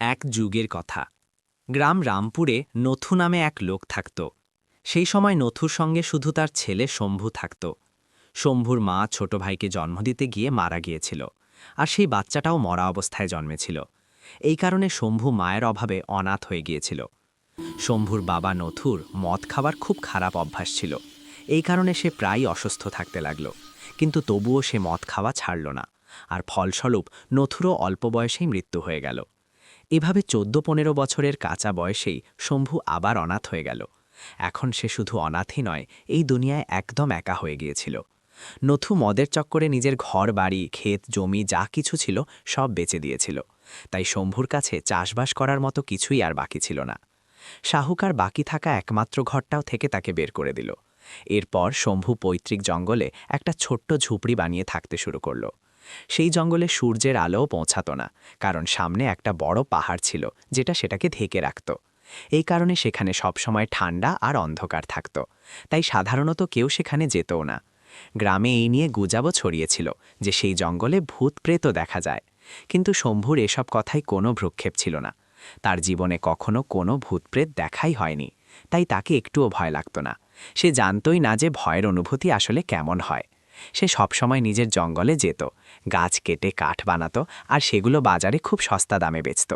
এক যুগের কথা। গ্রাম রামপুরে নথু নামে এক লোক থাকত। সেই সময় নথুর সঙ্গে শুধু তার ছেলে শম্ভু থাকত। শম্ভুর মা ছোট ভাইকে জন্ম দিতে গিয়ে মারা গিয়েছিল আর সেই বাচ্চাটাও মরা অবস্থায় জন্মেছিল। এই কারণে শম্ভু মায়ের অভাবে অনাথ হয়ে গিয়েছিল। শম্ভুর বাবা নথুর মদ খাবার খুব খারাপ অভ্যাস ছিল। এই কারণে সে প্রায় অসুস্থ থাকতে লাগল। কিন্তু তবুও সে মদ খাওয়া ছাড়ল না। আর ফলস্বরূপ নথুরও অল্প বয়সেই মৃত্যু হয়ে গেল। এভাবে চোদ্দ পনেরো বছরের কাঁচা বয়সেই শম্ভু আবার অনাথ হয়ে গেল। এখন সে শুধু অনাথই নয়, এই দুনিয়ায় একদম একা হয়ে গিয়েছিল। নথু মদের চক্করে নিজের ঘর, বাড়ি, ক্ষেত, জমি, যা কিছু ছিল সব বেচে দিয়েছিল। তাই শম্ভুর কাছে চাষবাস করার মতো কিছুই আর বাকি ছিল না। শাহুকার বাকি থাকা একমাত্র ঘরটাও থেকে তাকে বের করে দিল। এরপর শম্ভু পৈতৃক জঙ্গলে একটা ছোট্ট ঝুপড়ি বানিয়ে থাকতে শুরু করল। সেই জঙ্গলে সূর্যের আলোও পৌঁছাতো না, কারণ সামনে একটা বড় পাহাড় ছিল, যেটা সেটাকে ঢেকে রাখত। এই কারণে সেখানে সবসময় ঠান্ডা আর অন্ধকার থাকত, তাই সাধারণত কেউ সেখানে যেতও না। গ্রামে এই নিয়ে গুজাবও ছড়িয়েছিল যে সেই জঙ্গলে ভূত প্রেত দেখা যায়, কিন্তু শম্ভুর এসব কথাই কোনো ভ্রুক্ষেপ ছিল না। তার জীবনে কখনো কোনো ভূতপ্রেত দেখাই হয়নি, তাই তাকে একটুও ভয় লাগত না। সে জানতই না যে ভয়ের অনুভূতি আসলে কেমন হয়। সে সবসময় নিজের জঙ্গলে যেত গাছ কেটে কাঠ বানাতো আর সেগুলো বাজারে খুব সস্তা দামে বেচত।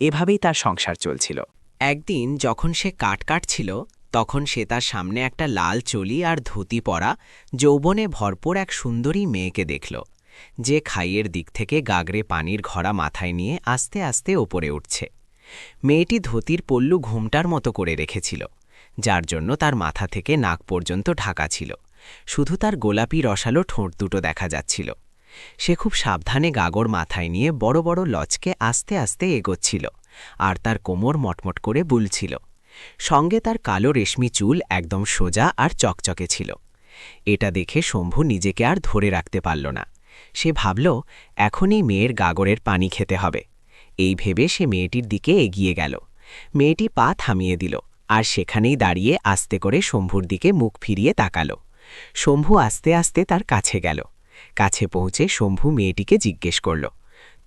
এভাবেই তার সংসার চলছিল। একদিন যখন সে কাঠ কাটছিল, তখন সে তার সামনে একটা লাল চলি আর ধুতি পরা যৌবনে ভরপুর এক সুন্দরী মেয়েকে দেখল। যে খাইয়ের দিক থেকে গাগরে পানির ঘরা মাথায় নিয়ে আস্তে আস্তে ওপরে উঠছে। মেয়েটি ধুতির পল্লু ঘুমটার মতো করে রেখেছিল, যার জন্য তার মাথা থেকে নাক পর্যন্ত ঢাকা ছিল। শুধু তার গোলাপি রসালো ঠোঁট দুটো দেখা যাচ্ছিল। সে খুব সাবধানে গাগর মাথায় নিয়ে বড় বড় লচকে আস্তে আস্তে এগোচ্ছিল আর তার কোমর মটমট করে বুলছিল। সঙ্গে তার কালো রেশমি চুল একদম সোজা আর চকচকে ছিল। এটা দেখে শম্ভু নিজেকে আর ধরে রাখতে পারল না। সে ভাবল, এখনই মেয়ের গাগরের পানি খেতে হবে। এই ভেবে সে মেয়েটির দিকে এগিয়ে গেল। মেয়েটি পা থামিয়ে দিল আর সেখানেই দাঁড়িয়ে আস্তে করে শম্ভুর দিকে মুখ ফিরিয়ে তাকাল। শম্ভু আস্তে আস্তে তার কাছে গেল। কাছে পৌঁছে শম্ভু মেয়েটিকে জিজ্ঞেস করল,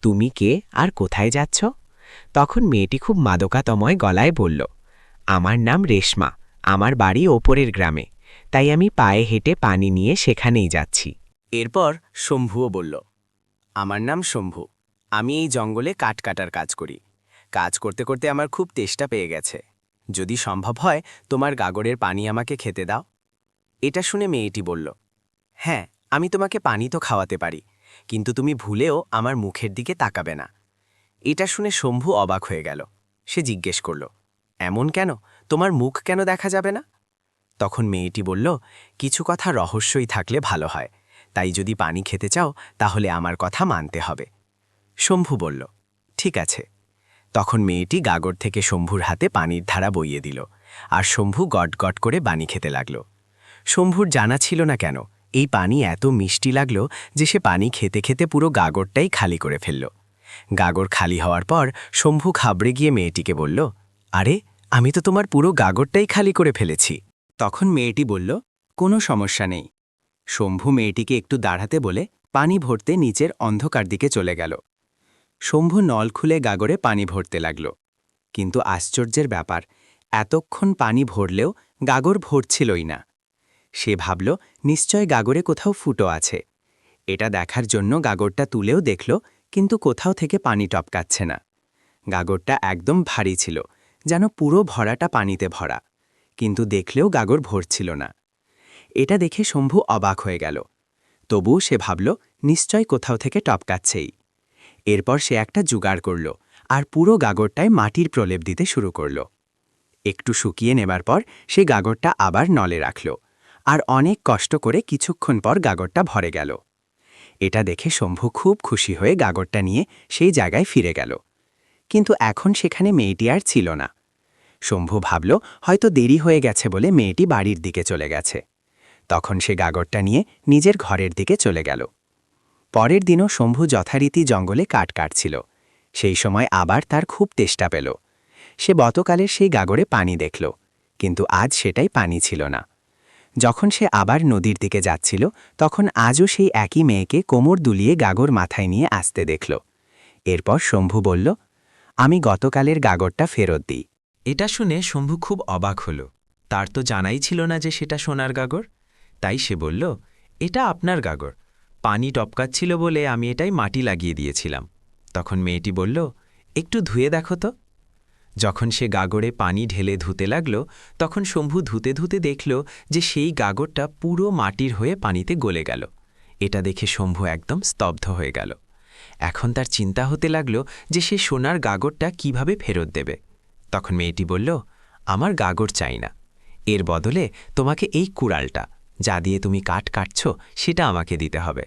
তুমি কে আর কোথায় যাচ্ছ? তখন মেয়েটি খুব মাদকাতময় গলায় বলল, আমার নাম রেশমা, আমার বাড়ি ওপরের গ্রামে, তাই আমি পায়ে হেঁটে পানি নিয়ে সেখানেই যাচ্ছি। এরপর শম্ভুও বলল, আমার নাম শম্ভু, আমি এই জঙ্গলে কাঠ কাটার কাজ করি। কাজ করতে করতে আমার খুব তেষ্টা পেয়ে গেছে। যদি সম্ভব হয়, তোমার গাগরের পানি আমাকে খেতে দাও। এটা শুনে মেয়েটি বলল হ্যাঁ আমি তোমাকে পানি তো খাওয়াতে পারি, কিন্তু তুমি ভুলেও আমার মুখের দিকে তাকাবে না। এটা শুনে শম্ভু অবাক হয়ে গেল। সে জিজ্ঞেস করল, এমন কেন? তোমার মুখ কেন দেখা যাবে না? তখন মেয়েটি বলল, কিছু কথা রহস্যই থাকলে ভালো হয়। তাই যদি পানি খেতে চাও, তাহলে আমার কথা মানতে হবে। শম্ভু বলল, ঠিক আছে। তখন মেয়েটি গাগর থেকে শম্ভুর হাতে পানির ধারা বইয়ে দিল, আর শম্ভু গট গট করে বানি খেতে লাগল। শম্ভুর জানা ছিল না কেন এই পানি এত মিষ্টি লাগল যে সে পানি খেতে খেতে পুরো গাগরটাই খালি করে ফেলল। গাগর খালি হওয়ার পর শম্ভু খাবড়ে গিয়ে মেয়েটিকে বলল, আরে, আমি তো তোমার পুরো গাগরটাই খালি করে ফেলেছি। তখন মেয়েটি বলল, কোনো সমস্যা নেই। শম্ভু মেয়েটিকে একটু দাঁড়াতে বলে পানি ভরতে নিচের অন্ধকার দিকে চলে গেল। শম্ভু নল খুলে গাগরে পানি ভরতে লাগল। কিন্তু আশ্চর্যের ব্যাপার, এতক্ষণ পানি ভরলেও গাগর ভরছিলই না। সে ভাবল, নিশ্চয় গাগরে কোথাও ফুটো আছে। এটা দেখার জন্য গাগরটা তুলেও দেখল, কিন্তু কোথাও থেকে পানি টপকাচ্ছে না। গাগরটা একদম ভারী ছিল, যেন পুরো ভরাটা পানিতে ভরা, কিন্তু দেখলেও গাগর ভরছিল না। এটা দেখে শম্ভু অবাক হয়ে গেল। তবুও সে ভাবল, নিশ্চয় কোথাও থেকে টপকাচ্ছেই। এরপর সে একটা জুগাড় করল আর পুরো গাগরটায় মাটির প্রলেপ দিতে শুরু করল। একটু শুকিয়ে নেবার পর সে গাগরটা আবার নলে রাখল। আর অনেক কষ্ট করে কিছুক্ষণ পর গাগরটা ভরে গেল। এটা দেখে শম্ভু খুব খুশি হয়ে গাগরটা নিয়ে সেই জায়গায় ফিরে গেল। কিন্তু এখন সেখানে মেয়েটি আর ছিল না। শম্ভু ভাবল, হয়তো দেরি হয়ে গেছে বলে মেয়েটি বাড়ির দিকে চলে গেছে। তখন সে গাগরটা নিয়ে নিজের ঘরের দিকে চলে গেল। পরের দিনও শম্ভু যথারীতি জঙ্গলে কাঠ কাটছিল। সেই সময় আবার তার খুব তেষ্টা পেল। সে বতকালের সেই গাগরে পানি দেখল, কিন্তু আজ সেটাই পানি ছিল না। যখন সে আবার নদীর দিকে যাচ্ছিল, তখন আজও সেই একই মেয়েকে কোমর দুলিয়ে গাগর মাথায় নিয়ে আসতে দেখল। এরপর শম্ভু বলল, আমি গতকালের গাগরটা ফেরত দিই। এটা শুনে শম্ভু খুব অবাক হল। তার তো জানাই ছিল না যে সেটা সোনার গাগর। তাই সে বলল, এটা আপনার গাগর। পানি টপকাচ্ছিল বলে আমি এটাই মাটি লাগিয়ে দিয়েছিলাম। তখন মেয়েটি বলল, একটু ধুয়ে দেখো তো। যখন সে গাগরে পানি ঢেলে ধুতে লাগল, তখন শম্ভু ধুতে ধুতে দেখল যে সেই গাগরটা পুরো মাটির হয়ে পানিতে গলে গেল। এটা দেখে শম্ভু একদম স্তব্ধ হয়ে গেল। এখন তার চিন্তা হতে লাগল যে সে সোনার গাগরটা কীভাবে ফেরত দেবে। তখন মেয়েটি বলল, আমার গাগর চাই না। এর বদলে তোমাকে এই কুড়ালটা, যা দিয়ে তুমি কাঠ কাটছ, সেটা আমাকে দিতে হবে।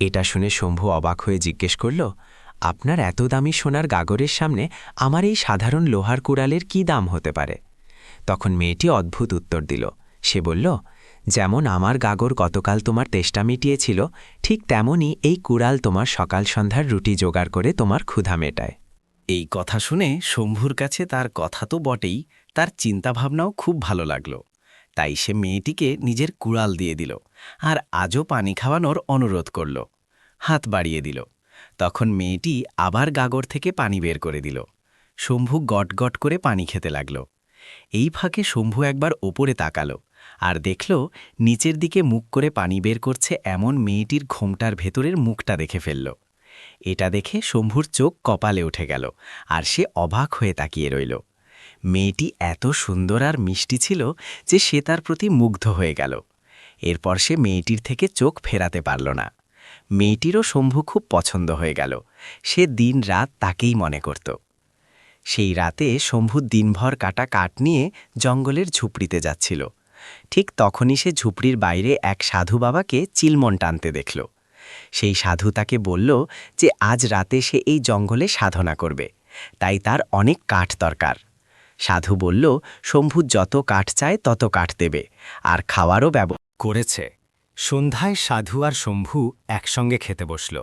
এটা শুনে শম্ভু অবাক হয়ে জিজ্ঞেস করল আপনার এত দামি সোনার গাগরের সামনে আমার এই সাধারণ লোহার কুড়ালের কি দাম হতে পারে? তখন মেয়েটি অদ্ভুত উত্তর দিল। সে বলল, যেমন আমার গাগর গতকাল তোমার তেষ্টা মিটিয়েছিল, ঠিক তেমনই এই কুড়াল তোমার সকাল সন্ধ্যার রুটি জোগাড় করে তোমার ক্ষুধা মেটায়। এই কথা শুনে শম্ভুর কাছে তার কথা তো বটেই, তার চিন্তাভাবনাও খুব ভালো লাগল। তাই সে মেয়েটিকে নিজের কুড়াল দিয়ে দিল আর আজও পানি খাওয়ানোর অনুরোধ করল। হাত বাড়িয়ে দিল। তখন মেয়েটি আবার গাগর থেকে পানি বের করে দিল। শম্ভু গট গট করে পানি খেতে লাগল। এই ফাঁকে শম্ভু একবার ওপরে তাকালো আর দেখল নিচের দিকে মুখ করে পানি বের করছে এমন মেয়েটির ঘোমটার ভেতরের মুখটা দেখে ফেলল। এটা দেখে শম্ভুর চোখ কপালে উঠে গেল আর সে অবাক হয়ে তাকিয়ে রইল। মেয়েটি এত সুন্দর আর মিষ্টি ছিল যে সে তার প্রতি মুগ্ধ হয়ে গেল। এরপর সে মেয়েটির থেকে চোখ ফেরাতে পারল না। মেয়েটিরও শম্ভু খুব পছন্দ হয়ে গেল। সে দিন রাত তাকেই মনে করত। সেই রাতে শম্ভু দিনভর কাটা কাঠ নিয়ে জঙ্গলের ঝুপড়িতে যাচ্ছিল। ঠিক তখনই সে ঝুপড়ির বাইরে এক সাধু বাবাকে চিলমন টানতে দেখল। সেই সাধু তাকে বলল যে, আজ রাতে সে এই জঙ্গলে সাধনা করবে। তাই তার অনেক কাঠ দরকার। সাধু বলল, শম্ভু যত কাঠ চায় তত কাঠ দেবে, আর খাওয়ারও ব্যবস্থা করেছে। সন্ধ্যায় সাধু আর শম্ভু একসঙ্গে খেতে বসল।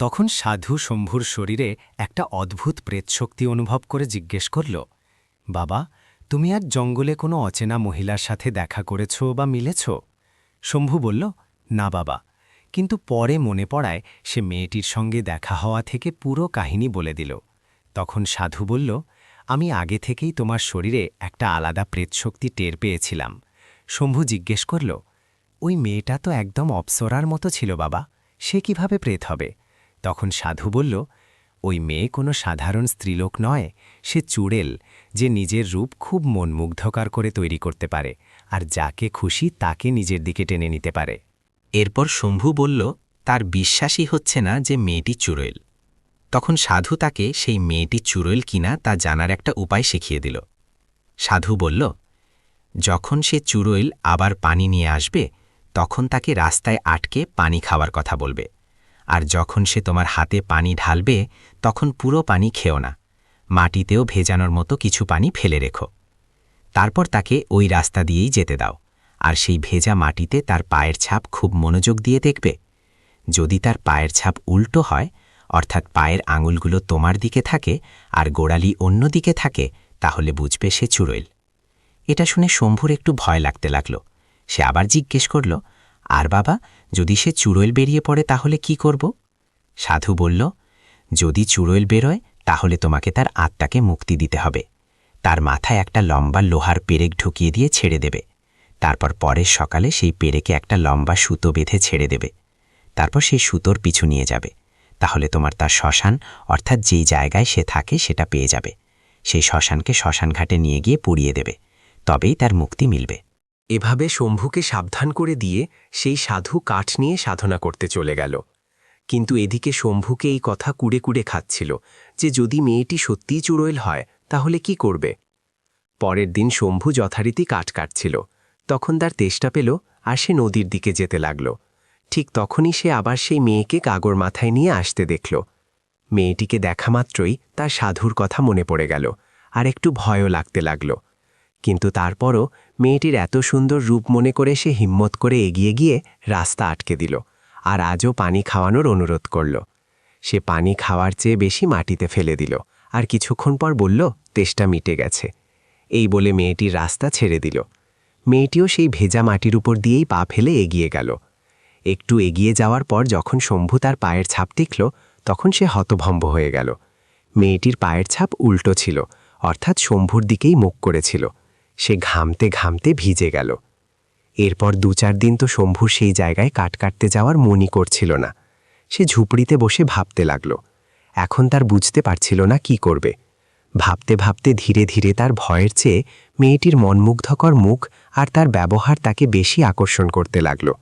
তখন সাধু শম্ভুর শরীরে একটা অদ্ভুত প্রেতশক্তি অনুভব করে জিজ্ঞেস করল, বাবা, তুমি আজ জঙ্গলে কোনো অচেনা মহিলার সাথে দেখা করেছ বা মিলেছ? শম্ভু বলল, না বাবা, কিন্তু পরে মনে পড়ায় সে মেয়েটির সঙ্গে দেখা হওয়া থেকে পুরো কাহিনী বলে দিল। তখন সাধু বলল, আমি আগে থেকেই তোমার শরীরে একটা আলাদা প্রেতশক্তি টের পেয়েছিলাম। শম্ভু জিজ্ঞেস করল ওই মেয়েটা তো একদম অপ্সরার মতো ছিল, বাবা। সে কীভাবে প্রেত হবে? তখন সাধু বলল, ওই মেয়ে কোনো সাধারণ স্ত্রীলোক নয়। সে চুড়েল, যে নিজের রূপ খুব মনমুগ্ধকার করে তৈরি করতে পারে, আর যাকে খুশি তাকে নিজের দিকে টেনে নিতে পারে। এরপর শম্ভু বলল, তার বিশ্বাসই হচ্ছে না যে মেয়েটি চুড়ৈল। তখন সাধু তাকে সেই মেয়েটি চুড়ৈল কিনা তা জানার একটা উপায় শিখিয়ে দিল। সাধু বলল, যখন সে চুড়ৈল আবার পানি নিয়ে আসবে তখন তাকে রাস্তায় আটকে পানি খাওয়ার কথা বলবে। আর যখন সে তোমার হাতে পানি ঢালবে, তখন পুরো পানি খেও না। মাটিতেও ভেজানোর মতো কিছু পানি ফেলে রেখো। তারপর তাকে ওই রাস্তা দিয়েই যেতে দাও। আর সেই ভেজা মাটিতে তার পায়ের ছাপ খুব মনোযোগ দিয়ে দেখবে। যদি তার পায়ের ছাপ উল্টো হয়, অর্থাৎ পায়ের আঙুলগুলো তোমার দিকে থাকে আর গোড়ালি অন্য দিকে থাকে, তাহলে বুঝবে সে চুড়ৈল এটা শুনে শম্ভুর একটু ভয় লাগতে লাগল। সে আবার জিজ্ঞেস করল, আর বাবা, যদি সে চুড়ৈল বেরিয়ে পড়ে তাহলে কি করব? সাধু বলল, যদি চুড়ৈল বেরোয়, তাহলে তোমাকে তার আত্মাকে মুক্তি দিতে হবে। তার মাথায় একটা লম্বা লোহার পেরেক ঢুকিয়ে দিয়ে ছেড়ে দেবে। তারপর পরের সকালে সেই পেরেকে একটা লম্বা সুতো বেঁধে ছেড়ে দেবে। তারপর সেই সুতোর পিছু নিয়ে যাবে। তাহলে তোমার তার শ্মশান, অর্থাৎ যেই জায়গায় সে থাকে সেটা পেয়ে যাবে। সেই শ্মশানকে শ্মশানঘাটে নিয়ে গিয়ে পুড়িয়ে দেবে। তবেই তার মুক্তি মিলবে। এভাবে শম্ভুকে সাবধান করে দিয়ে সেই সাধু কাঠ নিয়ে সাধনা করতে চলে গেল। কিন্তু এদিকে শম্ভুকে এই কথা কুড়ে কুড়ে খাচ্ছিল যে যদি মেয়েটি সত্যিই চুড়ৈল হয়, তাহলে কি করবে? পরের দিন শম্ভু যথারীতি কাঠ কাটছিল। তখন তার তেষ্টা পেল আর সে নদীর দিকে যেতে লাগল। ঠিক তখনই সে আবার সেই মেয়েকে কাগর মাথায় নিয়ে আসতে দেখল। মেয়েটিকে দেখা মাত্রই তার সাধুর কথা মনে পড়ে গেল আর একটু ভয়ও লাগতে লাগল। কিন্তু তারপরও মেয়েটির এত সুন্দর রূপ মনে করে সে হিম্মত করে এগিয়ে গিয়ে রাস্তা আটকে দিল আর আজও পানি খাওয়ানোর অনুরোধ করল। সে পানি খাওয়ার চেয়ে বেশি মাটিতে ফেলে দিল আর কিছুক্ষণ পর বলল, তেষ্টা মিটে গেছে। এই বলে মেয়েটির রাস্তা ছেড়ে দিল। মেয়েটিও সেই ভেজা মাটির উপর দিয়েই পা ফেলে এগিয়ে গেল। একটু এগিয়ে যাওয়ার পর যখন শম্ভু তার পায়ের ছাপ দেখল তখন সে হতভম্ব হয়ে গেল। মেয়েটির পায়ের ছাপ উল্টো ছিল, অর্থাৎ শম্ভুর দিকেই মুখ করেছিল। সে ঘামতে ঘামতে ভিজে গেল। এরপর দু চার দিন তো শম্ভুর সেই জায়গায় কাট কাটতে যাওয়ার মনই করছিল না। সে ঝুপড়িতে বসে ভাবতে লাগল। এখন তার বুঝতে পারছিল না কি করবে। ভাবতে ভাবতে ধীরে ধীরে তার ভয়ের চেয়ে মেয়েটির মনমুগ্ধকর মুখ আর তার ব্যবহার তাকে বেশি আকর্ষণ করতে লাগল।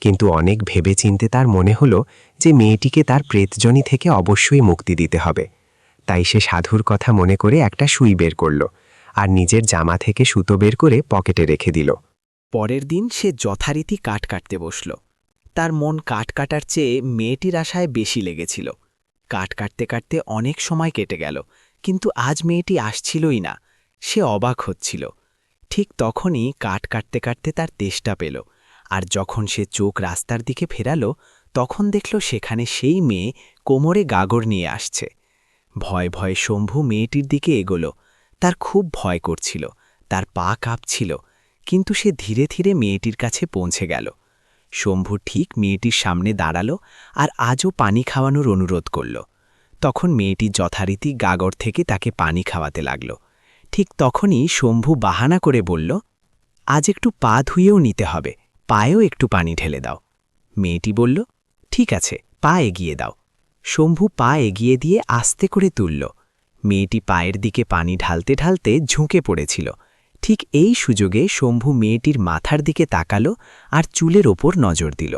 কিন্তু অনেক ভেবেচিন্তে তার মনে হলো যে মেয়েটিকে তার প্রেতজনী থেকে অবশ্যই মুক্তি দিতে হবে। তাই সে সাধুর কথা মনে করে একটা সুই বের করল। আর নিজের জামা থেকে সুতো বের করে পকেটে রেখে দিল। পরের দিন সে যথারীতি কাঠ কাটতে বসল। তার মন কাঠ কাটার চেয়ে মেয়েটির আশায় বেশি লেগেছিল। কাঠ কাটতে কাটতে অনেক সময় কেটে গেল, কিন্তু আজ মেয়েটি আসছিলই না। সে অবাক হচ্ছিল। ঠিক তখনই কাঠ কাটতে কাটতে তার তেষ্টা পেল, আর যখন সে চোখ রাস্তার দিকে ফেরালো, তখন দেখল সেখানে সেই মেয়ে কোমরে গাগর নিয়ে আসছে। ভয় ভয়ে শম্ভু মেয়েটির দিকে এগোলো তার খুব ভয় করছিল, তার পা কাঁপছিল, কিন্তু সে ধীরে ধীরে মেয়েটির কাছে পৌঁছে গেল। শম্ভু ঠিক মেয়েটির সামনে দাঁড়াল আর আজও পানি খাওয়ানোর অনুরোধ করল। তখন মেয়েটি যথারীতি গাগর থেকে তাকে পানি খাওয়াতে লাগল। ঠিক তখনই শম্ভু বাহানা করে বলল, আজ একটু পা ধুয়েও নিতে হবে, পায়েও একটু পানি ঢেলে দাও। মেয়েটি বলল, ঠিক আছে, পা এগিয়ে দাও। শম্ভু পা এগিয়ে দিয়ে আস্তে করে তুলল। মেয়েটি পায়ের দিকে পানি ঢালতে ঢালতে ঝুঁকে পড়েছিল। ঠিক এই সুযোগে শম্ভু মেয়েটির মাথার দিকে তাকালো আর চুলের ওপর নজর দিল।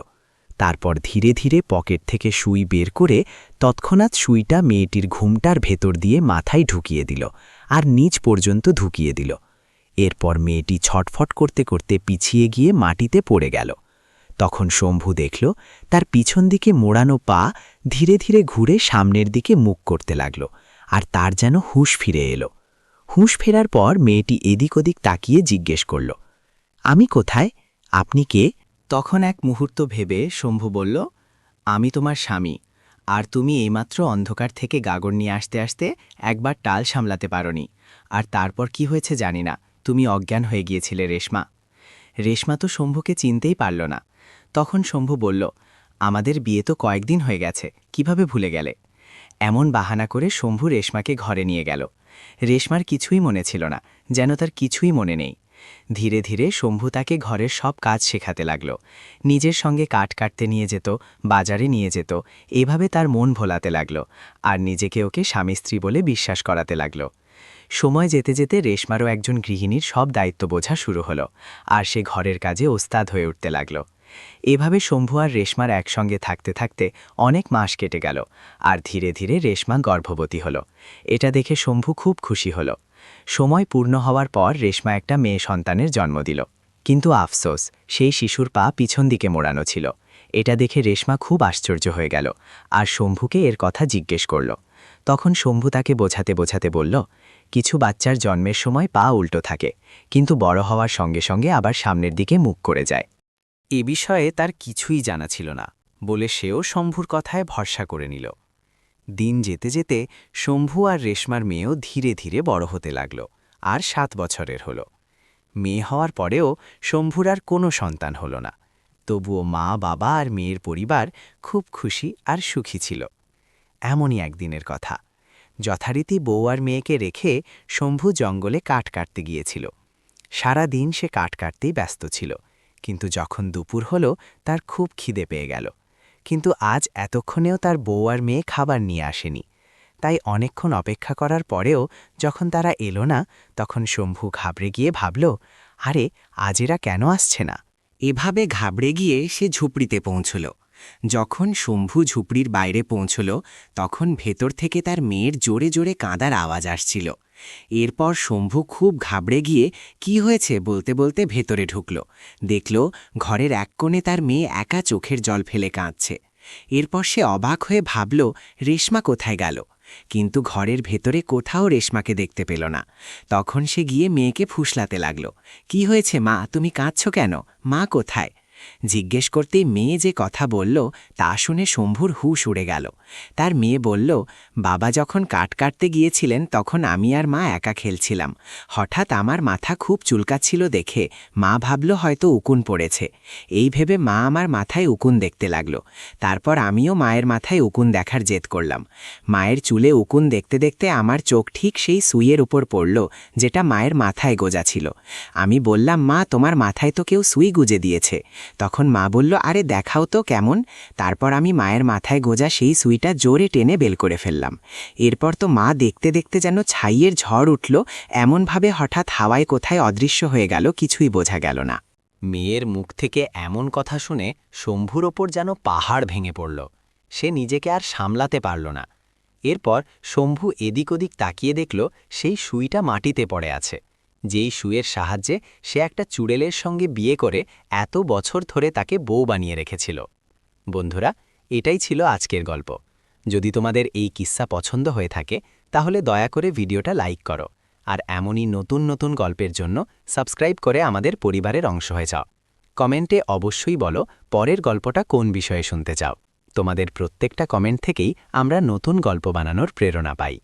তারপর ধীরে ধীরে পকেট থেকে সুই বের করে তৎক্ষণাৎ সুইটা মেয়েটির ঘুমটার ভেতর দিয়ে মাথায় ঢুকিয়ে দিল আর নিচ পর্যন্ত ঢুকিয়ে দিল। এরপর মেয়েটি ছটফট করতে করতে পিছিয়ে গিয়ে মাটিতে পড়ে গেল। তখন শম্ভু দেখল তার পিছন দিকে মোড়ানো পা ধীরে ধীরে ঘুরে সামনের দিকে মুখ করতে লাগল। আর তার যেন হুঁশ ফিরে এলো। হুঁশ ফেরার পর মেয়েটি এদিক ওদিক তাকিয়ে জিজ্ঞেস করল, আমি কোথায়? আপনি কে? তখন এক মুহূর্ত ভেবে শম্ভু বলল, আমি তোমার স্বামী, আর তুমি এইমাত্র অন্ধকার থেকে গাগর নিয়ে আসতে আসতে একবার টাল সামলাতে পারোনি। আর তারপর কি হয়েছে জানি না, তুমি অজ্ঞান হয়ে গিয়েছিলে রেশমা। রেশমা তো শম্ভুকে চিনতেই পারল না। তখন শম্ভু বলল, আমাদের বিয়ে তো কয়েকদিন হয়ে গেছে, কীভাবে ভুলে গেলে? এমন বাহানা করে শম্ভু রেশমাকে ঘরে নিয়ে গেল। রেশমার কিছুই মনে ছিল না, যেন তার কিছুই মনে নেই। ধীরে ধীরে শম্ভু তাকে ঘরের সব কাজ শেখাতে লাগল। নিজের সঙ্গে কাঠ কাটতে নিয়ে যেত, বাজারে নিয়ে যেত, এভাবে তার মন ভোলাতে লাগল, আর নিজেকে ওকে স্বামী স্ত্রী বলে বিশ্বাস করাতে লাগল। সময় যেতে যেতে রেশমারও একজন গৃহিণীর সব দায়িত্ব বোঝা শুরু হলো, আর সে ঘরের কাজে ওস্তাদ হয়ে উঠতে লাগল। এভাবে শম্ভু আর রেশমার একসঙ্গে থাকতে থাকতে অনেক মাস কেটে গেল, আর ধীরে ধীরে রেশমা গর্ভবতী হল। এটা দেখে শম্ভু খুব খুশি হল। সময় পূর্ণ হওয়ার পর রেশমা একটা মেয়ে সন্তানের জন্ম দিল। কিন্তু আফসোস, সেই শিশুর পা পিছন দিকে মোড়ানো ছিল। এটা দেখে রেশমা খুব আশ্চর্য হয়ে গেল, আর শম্ভুকে এর কথা জিজ্ঞেস করল। তখন শম্ভু তাকে বোঝাতে বোঝাতে বলল, কিছু বাচ্চার জন্মের সময় পা উল্টো থাকে, কিন্তু বড় হওয়ার সঙ্গে সঙ্গে আবার সামনের দিকে মুখ করে যায়। এ বিষয়ে তার কিছুই জানা ছিল না বলে সেও শম্ভুর কথায় ভরসা করে নিল। দিন যেতে যেতে শম্ভু আর রেশমার মেয়েও ধীরে ধীরে বড় হতে লাগল আর সাত বছরের হল। মেয়ে হওয়ার পরেও শম্ভুর আর কোনো সন্তান হল না। তবুও মা, বাবা আর মেয়ের পরিবার খুব খুশি আর সুখী ছিল। এমনই একদিনের কথা। যথারীতি বউ আর মেয়েকে রেখে শম্ভু জঙ্গলে কাঠ কাটতে গিয়েছিল। সারা দিন সে কাঠ কাটতেই ব্যস্ত ছিল। কিন্তু যখন দুপুর হল, তার খুব খিদে পেয়ে গেল। কিন্তু আজ এতক্ষণেও তার বউ আর মেয়ে খাবার নিয়ে আসেনি। তাই অনেকক্ষণ অপেক্ষা করার পরেও যখন তারা এলো না, তখন শম্ভু ঘাবড়ে গিয়ে ভাবল, আরে, আজ এরা কেন আসছে না? এভাবে ঘাবড়ে গিয়ে সে ঝুপড়িতে পৌঁছল। যখন শম্ভু ঝুপড়ির বাইরে পৌঁছল, তখন ভেতর থেকে তার মেয়ের জোরে জোরে কাঁদার আওয়াজ আসছিল। এরপর শম্ভু খুব ঘাবড়ে গিয়ে কি হয়েছে বলতে বলতে ভেতরে ঢুকল। দেখল ঘরের এক কোণে তার মেয়ে একা চোখের জল ফেলে কাঁদছে। এরপর সে অবাক হয়ে ভাবল, রেশমা কোথায় গেল? কিন্তু ঘরের ভেতরে কোথাও রেশমাকে দেখতে পেল না। তখন সে গিয়ে মেয়েকে ফুসলাতে লাগল। কি হয়েছে মা? তুমি কাঁদছ কেন? মা কোথায়? জিজ্ঞেস করতেই মেয়ে যে কথা বলল, তা শুনে শম্ভুর হুশ উড়ে গেল। তার মেয়ে বলল, বাবা যখন কাট কাটতে গিয়েছিলেন, তখন আমি আর মা একা খেলছিলাম। হঠাৎ আমার মাথা খুব চুলকাচ্ছিল দেখে, মা ভাবল হয়তো উকুন পড়েছে। এই ভেবে মা আমার মাথায় উকুন দেখতে লাগল। তারপর আমিও মায়ের মাথায় উকুন দেখার জেদ করলাম। মায়ের চুলে উকুন দেখতে দেখতে আমার চোখ ঠিক সেই সুইয়ের উপর পড়ল, যেটা মায়ের মাথায় গোজা ছিল। আমি বললাম, মা, তোমার মাথায় তো কেউ সুই গুজে দিয়েছে। তখন মা বলল, আরে দেখাও তো কেমন। তারপর আমি মায়ের মাথায় গোজা সেই সুইটা জোরে টেনে বেল করে ফেললাম। এরপর তো মা দেখতে দেখতে যেন ছাইয়ের ঝড় উঠল, এমনভাবে হঠাৎ হাওয়ায় কোথায় অদৃশ্য হয়ে গেল কিছুই বোঝা গেল না। মেয়ের মুখ থেকে এমন কথা শুনে শম্ভুর ওপর যেন পাহাড় ভেঙে পড়ল। সে নিজেকে আর সামলাতে পারল না। এরপর শম্ভু এদিক ওদিক তাকিয়ে দেখল, সেই সুইটা মাটিতে পড়ে আছে। যেই সুইয়ের সাহায্যে সে একটা চুড়েলের সঙ্গে বিয়ে করে এত বছর ধরে তাকে বউ বানিয়ে রেখেছিল। বন্ধুরা, এটাই ছিল আজকের গল্প। যদি তোমাদের এই কিস্সা পছন্দ হয়ে থাকে, তাহলে দয়া করে ভিডিওটা লাইক করো। আর এমনই নতুন নতুন গল্পের জন্য সাবস্ক্রাইব করে আমাদের পরিবারের অংশ হয়ে যাও। কমেন্টে অবশ্যই বলো পরের গল্পটা কোন বিষয়ে শুনতে চাও। তোমাদের প্রত্যেকটা কমেন্ট থেকেই আমরা নতুন গল্প বানানোর প্রেরণা পাই।